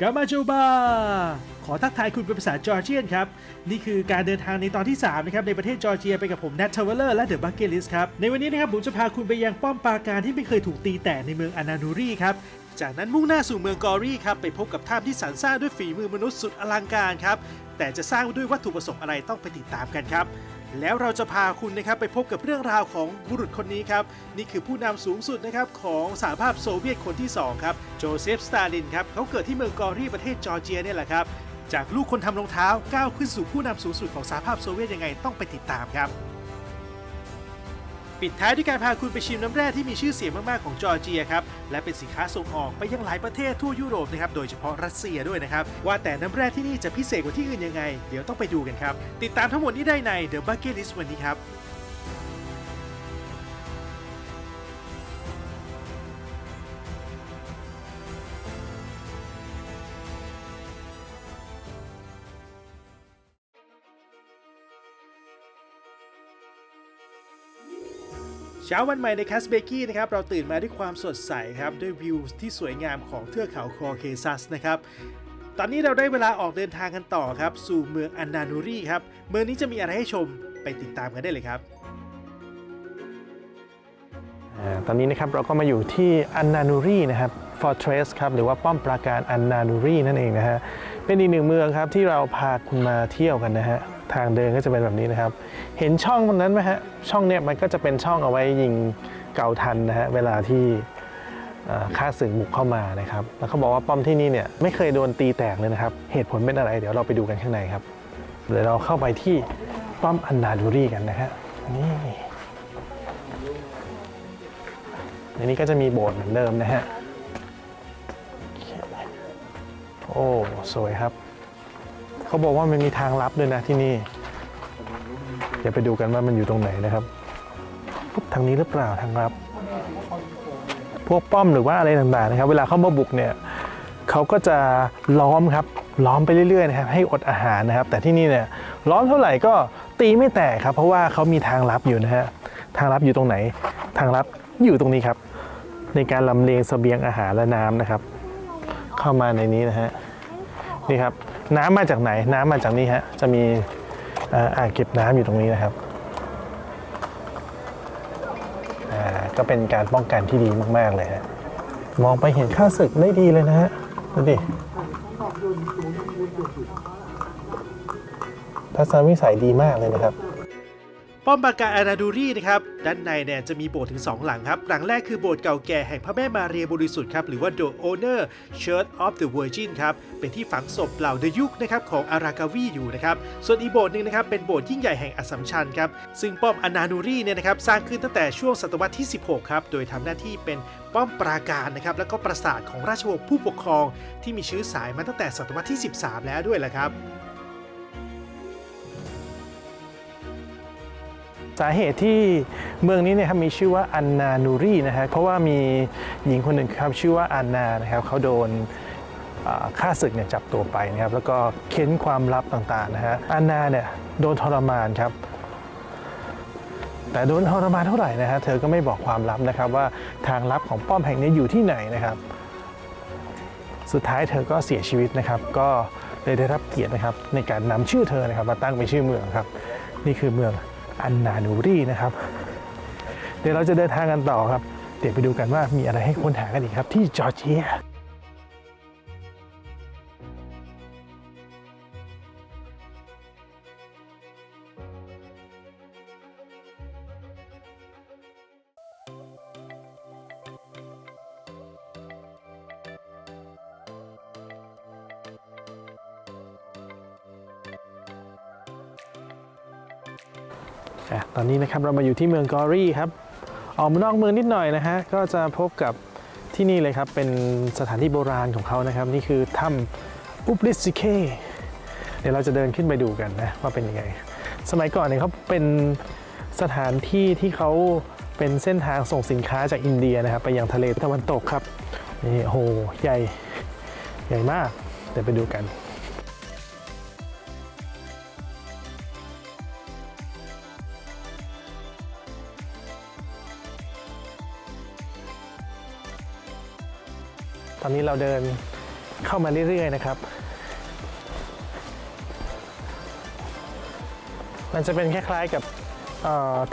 กามาโจบา ขอทักทายคุณเป็นภาษาจอร์เจียนครับ นี่คือการเดินทางในตอนที่ 3 นะครับ ในประเทศจอร์เจียไปกับผมแนททาวเวลเลอร์และเดอะบักเกลิสครับ ในวันนี้นะครับ ผมจะพาคุณไปยังป้อมปราการที่ไม่เคยถูกตีแตกในเมืองอานานูรีครับ จากนั้นมุ่งหน้าสู่เมืองกอรี่ครับ ไปพบกับถ้ำที่สรรสร้างด้วยฝีมือมนุษย์สุดอลังการครับ แต่จะสร้างด้วยวัตถุประสงค์อะไรต้องไปติดตามกันครับ แล้วเราจะพาคุณนะครับไปพบกับเรื่องราวของบุรุษคนนี้ครับ นี่คือผู้นำสูงสุดนะครับของสหภาพโซเวียตคนที่ 2 ครับโจเซฟสตาลินครับเขาเกิดที่เมืองกอรีประเทศจอร์เจียเนี่ยแหละครับ จากลูกคนทำรองเท้าก้าวขึ้นสู่ผู้นำสูงสุดของสหภาพโซเวียตยังไงต้องไปติดตามครับ ปิดท้ายด้วยการพาคุณไปชิมน้ำแร่ที่มีชื่อเสียงมาก ๆ ของจอร์เจียครับ และเป็นสินค้าส่งออกไปยังหลายประเทศทั่วยุโรปนะครับ โดยเฉพาะรัสเซียด้วยนะครับ ว่าแต่น้ำแร่ที่นี่จะพิเศษกว่าที่อื่นยังไง เดี๋ยวต้องไปดูกันครับ ติดตามทั้งหมดนี้ได้ใน The Bucket List วันนี้ครับ เช้าวันใหม่ในแคสเบกี้นะครับเราตื่นมาด้วยความสดใสครับด้วยวิวที่สวยงามของเทือกเขาคอเคซัสนะครับตอนนี้เราได้เวลาออกเดินทางกันต่อครับ สู่เมืองอันนานูรีครับ เมืองนี้จะมีอะไรให้ชมไปติดตามกันได้เลยครับอาตอนนี้นะครับเราก็มาอยู่ที่อันนานูรีนะครับ Fortress ครับหรือว่าป้อมปราการอันนานูรีนั่นเองนะฮะเป็นอีกหนึ่งเมืองครับที่เราพาคุณมาเที่ยวกันนะฮะ ทางเดินก็จะเป็นแบบนี้นะครับ เห็นช่องตรงนั้นไหมฮะ ช่องเนี้ยมันก็จะเป็นช่องเอาไว้ยิงเกาทันนะฮะ เวลาที่อ่าดศึกบุกเข้ามานะครับ แล้วเขาบอกว่าป้อมที่นี่เนี่ยไม่เคยโดนตีแตกเลยนะครับ เหตุผลเป็นอะไร เดี๋ยวเราไปดูกันข้างในครับ เดี๋ยวเราเข้าไปที่ป้อมอันนานูรีกันนะฮะ นี่ในนี้ก็จะมีโบสถ์เหมือนเดิมนะฮะ โอ้ สวยครับ เขาบอกว่ามันมีทางลับด้วยนะที่นี่ เดี๋ยวไปดูกันว่ามันอยู่ตรงไหนนะครับปุ๊บทางนี้หรือเปล่าทางลับ พวกป้อมหรือว่าอะไรต่างๆนะครับ เวลาเข้ามาบุกเนี่ยเขาก็จะล้อมครับล้อมไปเรื่อยๆนะครับให้อดอาหารนะครับ แต่ที่นี่เนี่ยล้อมเท่าไหร่ก็ตีไม่แตกครับ เพราะว่าเขามีทางลับอยู่นะฮะทางลับอยู่ตรงไหน ทางลับอยู่ตรงนี้ครับ ในการลำเลียงเสบียงอาหารและน้ำนะครับ เข้ามาในนี้นะฮะนี่ครับ น้ำมาจากไหน น้ำมาจากนี่ฮะ จะมีอ่างเก็บน้ำอยู่ตรงนี้นะครับอ่าก็เป็นการป้องกันที่ดีมาก ๆ เลยฮะ มองไปเห็นข้าศึกได้ดีเลยนะฮะ ดูดิทัศนวิสัยดีมากเลยนะครับ ป้อมปราการอานาดูรีนะครับด้านในเนี่ยจะมีโบสถ์ถึง 2 หลังครับ หลังแรกคือโบสถ์เก่าแก่แห่งพระแม่มาเรียบริสุทธิ์ครับ หรือว่า The Honor Church of the Virgin ครับ เป็นที่ฝังศพเหล่าเดยุคนะครับของอารากาวีอยู่นะครับ ส่วนอีโบสถ์หนึ่งนะครับเป็นโบสถ์ยิ่งใหญ่แห่งอัสสัมชัญครับ ซึ่งป้อมอานานูรีเนี่ยนะครับสร้างขึ้นตั้งแต่ช่วงศตวรรษที่ 16 ครับ โดยทำหน้าที่เป็นป้อมปราการนะครับแล้วก็ปราสาทของราชวงศ์ผู้ปกครอง ที่มีชื้อสายมาตั้งแต่ศตวรรษที่ 13 แล้วด้วยแหละครับ สาเหตุที่เมืองนี้เนี่ยครับมีชื่อว่าอันนานูรีนะฮะเพราะว่ามีหญิงคนหนึ่งครับชื่อว่าอันนานะครับเขาโดนฆ่าศึกเนี่ยจับตัวไปนะครับแล้วก็เค้นความลับต่างๆนะฮะอันนาเนี่ยโดนทรมานครับ แต่โดนทรมานเท่าไหร่นะฮะเธอก็ไม่บอกความลับนะครับว่าทางลับของป้อมแห่งนี้อยู่ที่ไหนนะครับ สุดท้ายเธอก็เสียชีวิตนะครับ ก็เลยได้รับเกียรตินะครับในการนำชื่อเธอนะครับมาตั้งเป็นชื่อเมืองครับ นี่คือเมือง อันนานูรีนะครับ เดี๋ยวเราจะเดินทางกันต่อครับ เดี๋ยวไปดูกันว่ามีอะไรให้ค้นหากันอีกครับที่จอร์เจีย อะตอนนี้นะครับเรามาอยู่ที่เมืองกอรี่ครับ ออกมานอกเมืองนิดหน่อยนะฮะ ก็จะพบกับที่นี่เลยครับ เป็นสถานที่โบราณของเขานะครับ นี่คือถ้ำอุปลิสซิเค เดี๋ยวเราจะเดินขึ้นไปดูกันนะ ว่าเป็นยังไง สมัยก่อนเนี่ยเขาเป็นสถานที่ที่เขาเป็นเส้นทางส่งสินค้าจากอินเดียนะครับ ไปยังทะเลตะวันตกครับ นี่โอ้โหใหญ่ใหญ่มาก เดี๋ยวไปดูกัน อนนี้เราเดินเข้ามาเรื่อยๆนะครับ มันจะเป็นคล้ายๆกับ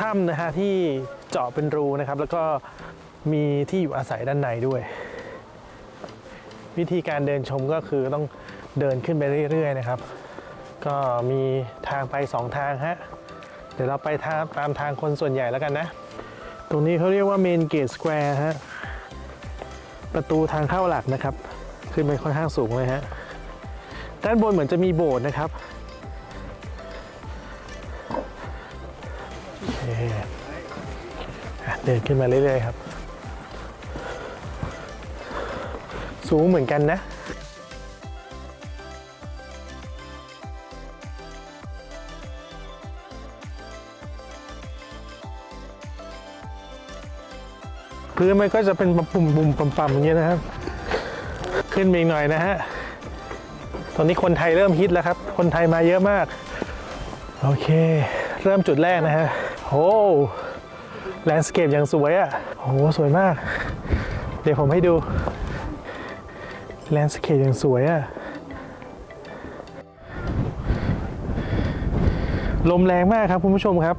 ถ้ำนะฮะที่เจาะเป็นรูนะครับ แล้วก็มีที่อยู่อาศัยด้านในด้วย วิธีการเดินชมก็คือต้องเดินขึ้นไปเรื่อยๆนะครับ ก็มีทางไปสองทางฮะเดี๋ยวเราไปทางตามทางคนส่วนใหญ่แล้วกันนะ ตรงนี้เขาเรียกว่าเมนเกตสแควร์ฮะ ประตูทางเข้าหลักนะครับ ขึ้นไปค่อนข้างสูงเลยฮะด้านบนเหมือนจะมีโบสถ์นะครับเดินขึ้นมาเรื่อยๆครับ สูงเหมือนกันนะ พื้นมันก็จะเป็นปุ่มปุ่มๆปั๊มๆอย่างเงี้ยนะครับ ขึ้นไปอีกหน่อยนะฮะตอนนี้คนไทยเริ่มฮิตแล้วครับ คนไทยมาเยอะมาก โอเค เริ่มจุดแรกนะฮะโอ้แลนด์สเคปอย่างสวยอะ่ะโอ้สวยมาก เดี๋ยวผมให้ดูแลนด์สเคปอย่างสวยอะ่ะลมแรงมากครับคุณผู้ชมครับ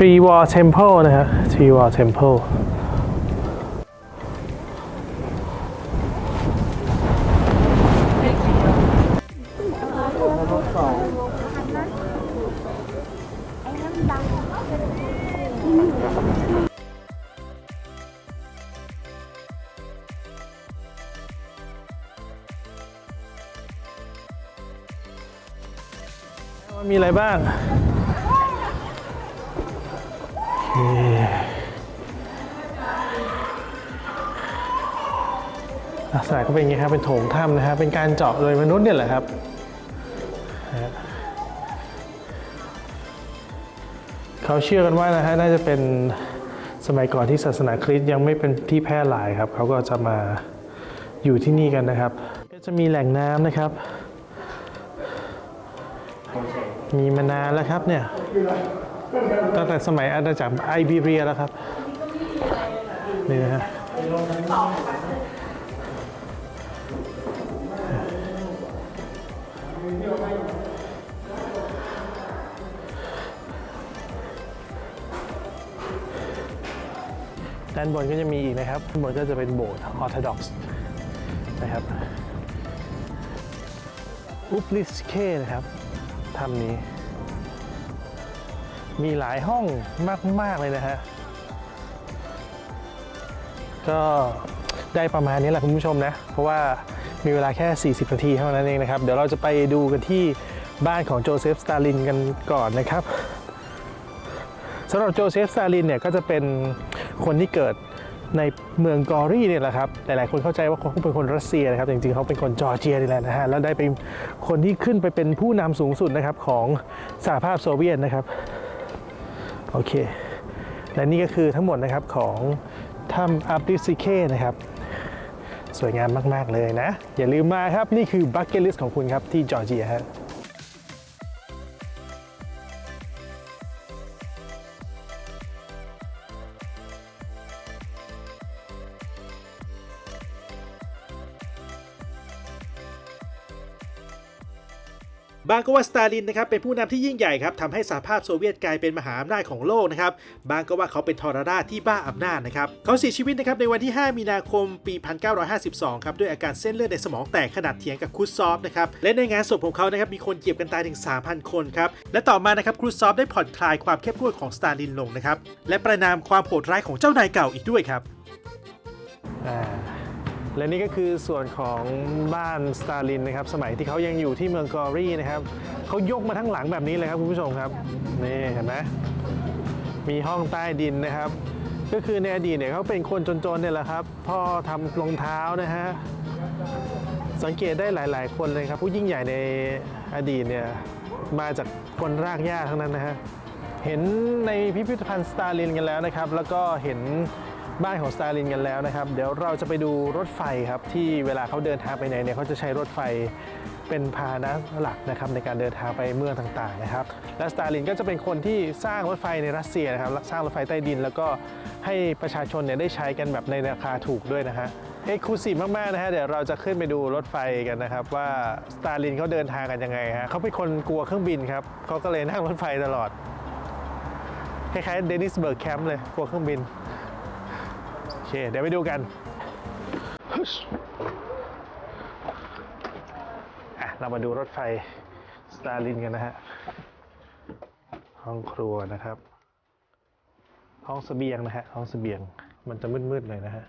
Tree Wall Temple นะฮะ Tree Wall Temple ว่ามีอะไรบ้างโอเค ลักษณะก็เป็นอย่างนี้ครับเป็นโถงถ้ำนะครับ เป็นการเจาะโดยมนุษย์เนี่ยแหละครับนะฮะเขาเชื่อกันว่านะฮะน่าจะเป็นสมัยก่อนที่ศาสนาคริสต์ยังไม่เป็นที่แพร่หลายครับเขาก็จะมาอยู่ที่นี่กันนะครับ ก็จะมีแหล่งน้ำนะครับ มีมานานแล้วครับเนี่ย ตั้งแต่สมัยอาณาจักรไอบีเรียแล้วครับ นี่นะฮะด้านบนก็จะมีอีกนะครับด้านบนก็จะเป็นโบสถ์ออร์โธดอกซ์นะครับ อุปลิสเคนะครับถ้ำนี้ มีหลายห้องมาก ๆ เลยนะฮะ ก็ได้ประมาณนี้แหละคุณผู้ชมนะ เพราะว่ามีเวลาแค่ 40 นาทีเท่านั้นเองนะครับ เดี๋ยวเราจะไปดูกันที่บ้านของโจเซฟสตาลินกันก่อนนะครับสำหรับโจเซฟสตาลินเนี่ยก็จะเป็นคนที่เกิดในเมืองกอรี่เนี่ยแหละครับ หลาย ๆ คนเข้าใจว่าเขาเป็นคนรัสเซียนะครับ จริง ๆ เขาเป็นคนจอร์เจียนี่แหละนะฮะ แล้วได้เป็นคนที่ขึ้นไปเป็นผู้นำสูงสุดนะครับของสหภาพโซเวียตนะครับ โอเค และนี่ก็คือทั้งหมดนะครับของถ้ำอับดิซิเคนะครับ สวยงามมาก ๆ เลยนะ อย่าลืมมาครับ นี่คือบัคเก็ตลิสของคุณครับที่จอร์เจียครับ บางก็ว่าสตาลินนะครับเป็นผู้นำที่ยิ่งใหญ่ครับทำให้สหภาพโซเวียตกลายเป็นมหาอำนาจของโลกนะครับบางก็ว่าเขาเป็นทรราชที่บ้าอำนาจนะครับเขาเสียชีวิตนะครับในวันที่ 5 มีนาคมปี 1952 ครับด้วยอาการเส้นเลือดในสมองแตกขนาดเถียงกับครูซอฟนะครับและในงานศพของเขานะครับมีคนเหยียบกันตายถึง 3,000 คนครับและต่อมานะครับครูซอฟได้ผ่อนคลายความเข้มงวดของสตาลินลงนะครับและประนามความโหดร้ายของเจ้านายเก่าอีกด้วยครับ และนี่ก็คือส่วนของบ้านสตาลินนะครับ สมัยที่เขายังอยู่ที่เมืองกอรี่นะครับเขายกมาทั้งหลังแบบนี้เลยครับคุณผู้ชมครับนี่เห็นไหมมีห้องใต้ดินนะครับ ก็คือในอดีตเนี่ยเขาเป็นคนจนๆเนี่ยแหละครับพ่อทำรองเท้านะฮะสังเกตได้หลาย ๆ คนเลยครับ ผู้ยิ่งใหญ่ในอดีตเนี่ยมาจากคนรากหญ้าทั้งนั้นนะฮะเห็นในพิพิธภัณฑ์สตาลินกันแล้วนะครับ แล้วก็เห็น บ้านของสตาลินกันแล้วนะครับ เดี๋ยวเราจะไปดูรถไฟครับ ที่เวลาเขาเดินทางไปไหนเนี่ยเขาจะใช้รถไฟเป็นพาหนะหลักนะครับในการเดินทางไปเมืองต่างๆนะครับ และสตาลินก็จะเป็นคนที่สร้างรถไฟในรัสเซียนะครับสร้างรถไฟใต้ดิน แล้วก็ให้ประชาชนเนี่ยได้ใช้กันแบบในราคาถูกด้วยนะฮะเอกลูซีฟมากๆนะฮะเดี๋ยวเราจะขึ้นไปดูรถไฟกันนะครับ ว่าสตาลินเขาเดินทางกันยังไงฮะเขาเป็นคนกลัวเครื่องบินครับเขาก็เลยนั่งรถไฟตลอดคล้ายๆเดนิสเบิร์กแคมป์เลยกลัวเครื่องบิน เค เดี๋ยวไปดูกันอะเรามาดูรถไฟสตาร์ลินกันนะฮะ ห้องครัวนะครับ ห้องเสบียงนะฮะ ห้องเสบียง มันจะมืดๆเลยนะฮะ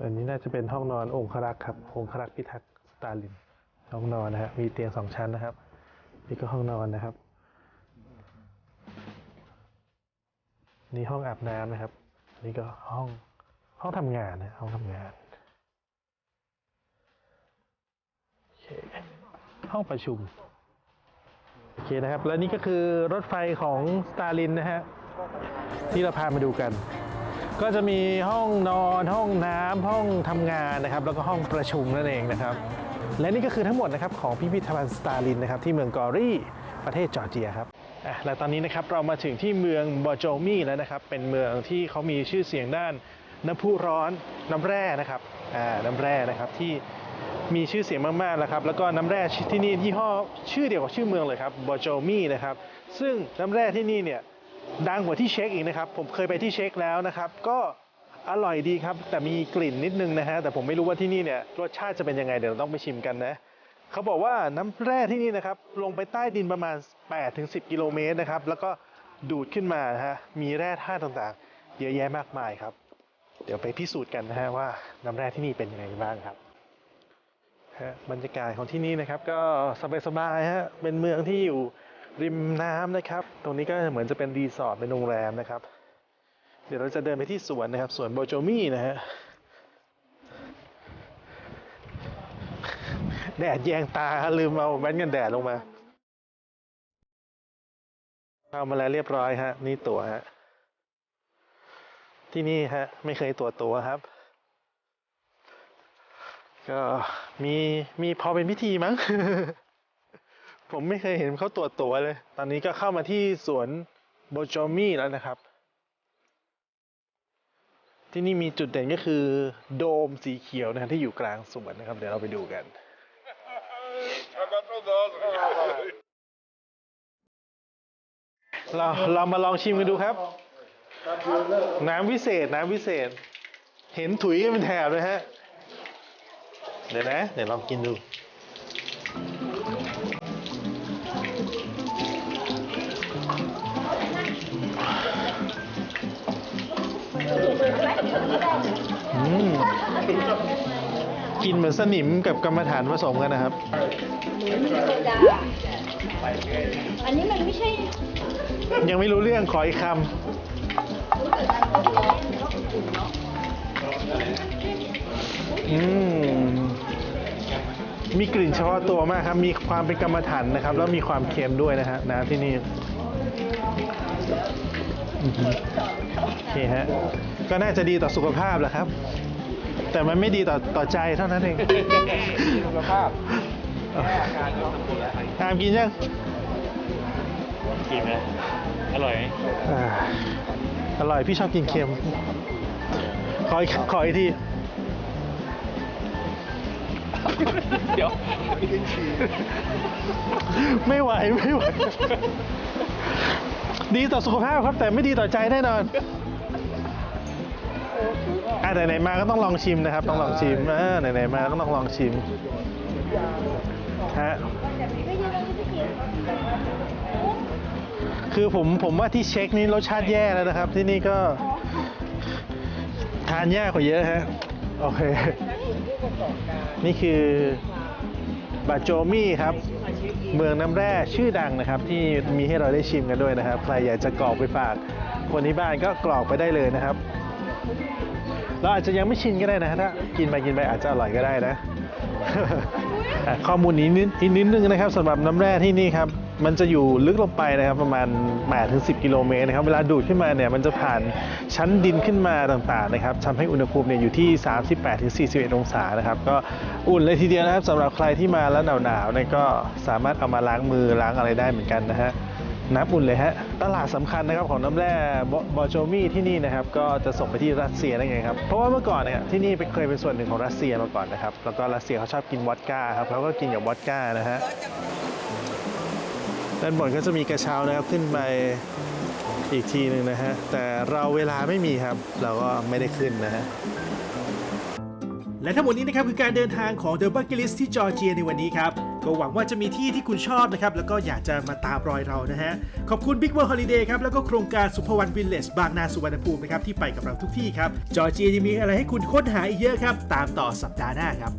อันนี้น่าจะเป็นห้องนอนองครักษ์ครับ องครักษ์พิทักษ์สตาลิน ห้องนอนนะฮะ มีเตียงสองชั้นนะครับ นี่ก็ห้องนอนนะครับ นี่ห้องอาบน้ำนะครับ นี่ก็ห้องห้องทำงานนะห้องทำงานโอเคห้องประชุมโอเคนะครับ และนี่ก็คือรถไฟของสตาลินนะฮะที่เราพามาดูกัน ก็จะมีห้องนอนห้องน้ำห้องทำงานนะครับ แล้วก็ห้องประชุมนั่นเองนะครับ และนี่ก็คือทั้งหมดนะครับของพิพิธภัณฑ์สตาลินนะครับที่เมืองกอรีประเทศจอร์เจียครับ และตอนนี้นะครับเรามาถึงที่เมืองบอโจมีแล้วนะครับ เป็นเมืองที่เขามีชื่อเสียงด้านน้ำพุร้อนน้ำแร่นะครับน้ำแร่นะครับที่มีชื่อเสียงมากๆแล้วครับ แล้วก็น้ำแร่ที่นี่ยี่ห้อชื่อเดียวกับชื่อเมืองเลยครับบอโจมีนะครับ ซึ่งน้ำแร่ที่นี่เนี่ยดังกว่าที่เช็คอีกนะครับ ผมเคยไปที่เช็คแล้วนะครับ ก็อร่อยดีครับ แต่มีกลิ่นนิดนึงนะฮะแต่ผมไม่รู้ว่าที่นี่เนี่ยรสชาติจะเป็นยังไงเดี๋ยวเราต้องไปชิมกันนะ เขาบอกว่าน้ำแร่ที่นี่นะครับ ลงไปใต้ดินประมาณ 8-10 กิโลเมตรนะครับ แล้วก็ดูดขึ้นมานะฮะมีแร่ธาตุต่างๆ เยอะแยะมากมายครับ เดี๋ยวไปพิสูจน์กันนะฮะว่าน้ำแร่ที่นี่เป็นยังไงบ้างครับฮะบรรยากาศของที่นี่นะครับก็สบายๆฮะเป็นเมืองที่อยู่ริมน้ำนะครับ ตรงนี้ก็เหมือนจะเป็นรีสอร์ทเป็นโรงแรมนะครับ เดี๋ยวเราจะเดินไปที่สวนนะครับสวนโบโจมี่นะฮะ แดดแยงตาลืมเอาแว่นกันแดดลงมาเอามาแล้วเรียบร้อยฮะ นี่ตั๋วฮะ ที่นี่ฮะ ไม่เคยตรวตั๋วครับ ก็มีมีพอเป็นพิธีมั้ง ผมไม่เคยเห็นเขาตรวตั๋วเลย ตอนนี้ก็เข้ามาที่สวนโบโจมี่แล้วนะครับ ที่นี่มีจุดเด่นก็คือ โดมสีเขียวนะที่อยู่กลางสวนนะครับ เดี๋ยวเราไปดูกัน เราเรามาลองชิมกันดูครับ น้ำวิเศษ น้ำวิเศษ เห็นถุยกันเป็นแถบเลยฮะ เดี๋ยวนะ เดี๋ยวลองกินดูอืม กินเหมือนสนิมกับกรรมฐานผสมกันนะครับโซดาอันนี้มันไม่ใช่ยังไม่รู้เรื่องขออีกคำอืมมีกลิ่นเฉพาะตัวมากครับ มีความเป็นกรรมฐานนะครับ แล้วมีความเค็มด้วยนะฮะน้ำที่นี่อือหือโอเคฮะ ก็น่าจะดีต่อสุขภาพแหละครับ แต่มันไม่ดีต่อต่อใจเท่านั้นเองสุขภาพตามกินยังกินไหมอร่อยไหมอ่าอร่อยพี่ชอบกินเค็ม ขออีกขออีกที เดี๋ยวไม่ไหวไม่ไหว ดีต่อสุขภาพครับแต่ไม่ดีต่อใจแน่นอนอะ ไหนๆมาก็ต้องลองชิมนะครับ ต้องลองชิมอ่าไหนๆมาก็ต้องลองชิมฮะคือผมผมว่าที่เช็คนี่รสชาติแย่แล้วนะครับ ที่นี่ก็ ทานยากกว่าเยอะฮะโอเค นี่คือบาโจมี่ครับ เมืองน้ำแร่ชื่อดังนะครับ ที่มีให้เราได้ชิมกันด้วยนะครับ ใครอยากจะกรอกไปฝากคนที่บ้านก็กรอกไปได้เลยนะครับ เราอาจจะยังไม่ชินก็ได้นะถ้ากินไปกินไปอาจจะอร่อยก็ได้นะข้อมูลนี้นิดอีกนิดนึงนะครับสำหรับน้ำแร่ที่นี่ครับมันจะอยู่ลึกลงไปนะครับประมาณ8ถึง10 กิโลเมตรนะครับเวลาดูดขึ้นมาเนี่ยมันจะผ่านชั้นดินขึ้นมาต่างๆนะครับทำให้อุณหภูมิเนี่ยอยู่ที่ 38ถึง41 องศานะครับก็อุ่นเลยทีเดียวนะครับสำหรับใครที่มาแล้วหนาวๆเนี่ยก็สามารถเอามาล้างมือล้างอะไรได้เหมือนกันนะฮะ น้ำอุ่นเลยฮะ ตลาดสำคัญนะครับของน้ำแร่บอโจมี่ที่นี่นะครับก็จะส่งไปที่รัสเซียนั่นเองครับ เพราะว่าเมื่อก่อนเนี่ยที่นี่เคยเป็นส่วนหนึ่งของรัสเซียมาก่อนนะครับ แล้วก็รัสเซียเขาชอบกินวอดก้าครับเขาก็กินกับวอดก้านะฮะ ด้านบนก็จะมีกระเช้านะครับขึ้นไปอีกทีหนึ่งนะฮะ แต่เราเวลาไม่มีครับ เราก็ไม่ได้ขึ้นนะฮะและทั้งหมดนี้นะครับคือการเดินทางของ The Bucket List ที่จอร์เจียในวันนี้ครับ ก็หวังว่าจะมีที่ที่คุณชอบนะครับ แล้วก็อยากจะมาตามรอยเรานะฮะ ขอบคุณ Big World Holiday ครับ แล้วก็โครงการสุภวรรณวิลเลจบางนาสุวรรณภูมินะครับ ที่ไปกับเราทุกที่ครับ จอร์เจียยังมีอะไรให้คุณค้นหาอีกเยอะครับ ตามต่อสัปดาห์หน้าครับ